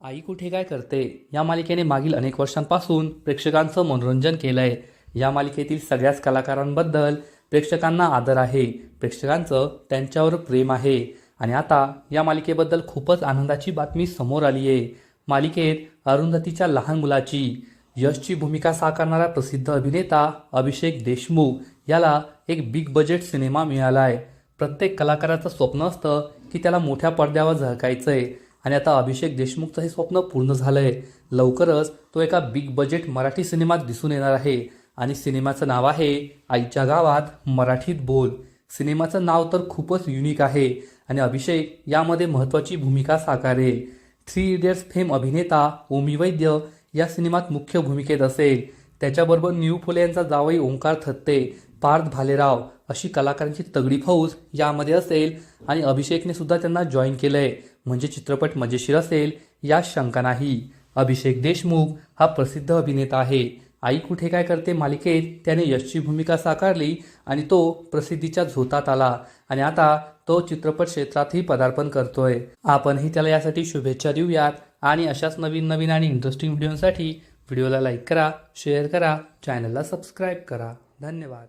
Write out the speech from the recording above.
आई कुठे काय करते? या मालिकेने मागील अनेक वर्षांपासून प्रेक्षकांचं मनोरंजन केलं आहे या मालिकेतील सगळ्याच कलाकारांबद्दल प्रेक्षकांना आदर आहे. प्रेक्षकांचं त्यांच्यावर प्रेम आहे. आणि आता या मालिकेबद्दल खूपच आनंदाची बातमी समोर आली आहे मालिकेत अरुंधतीच्या लहान मुलाची यशची भूमिका साकारणारा प्रसिद्ध अभिनेता अभिषेक देशमुख याला एक बिग बजेट सिनेमा मिळाला आहे प्रत्येक कलाकाराचं स्वप्न असतं की त्याला मोठ्या पडद्यावर झळकायचं आहे आणि आता अभिषेक देशमुखचं हे स्वप्न पूर्ण झालं आहे लवकरच तो एका बिग बजेट मराठी सिनेमात दिसून येणार आहे. आणि सिनेमाचं नाव आहे आईच्या गावात मराठीत बोल. सिनेमाचं नाव तर खूपच युनिक आहे. आणि अभिषेक यामध्ये महत्त्वाची भूमिका साकारेल. थ्री इडियट्स फेम अभिनेता ओमी वैद्य या सिनेमात मुख्य भूमिकेत असेल. त्याच्याबरोबर न्यू फुले यांचा जावई ओंकार थत्ते. पार्थ भालेराव अशी कलाकारांची तगडी फौज यामध्ये असेल आणि अभिषेकने सुद्धा त्यांना जॉईन केलंय. म्हणजे चित्रपट मजेशीर असेल या शंका नाही. अभिषेक देशमुख हा प्रसिद्ध अभिनेता आहे. आई कुठे काय करते मालिकेत त्याने यशची भूमिका साकारली आणि तो प्रसिद्धीच्या झोतात आला. आणि आता तो चित्रपट क्षेत्रातही पदार्पण करतोय. आपणही त्याला यासाठी शुभेच्छा देऊयात. आणि अशाच नवीन नवीन आणि इंटरेस्टिंग व्हिडिओसाठी व्हिडिओला लाईक करा शेअर करा चॅनलला सबस्क्राईब करा. धन्यवाद.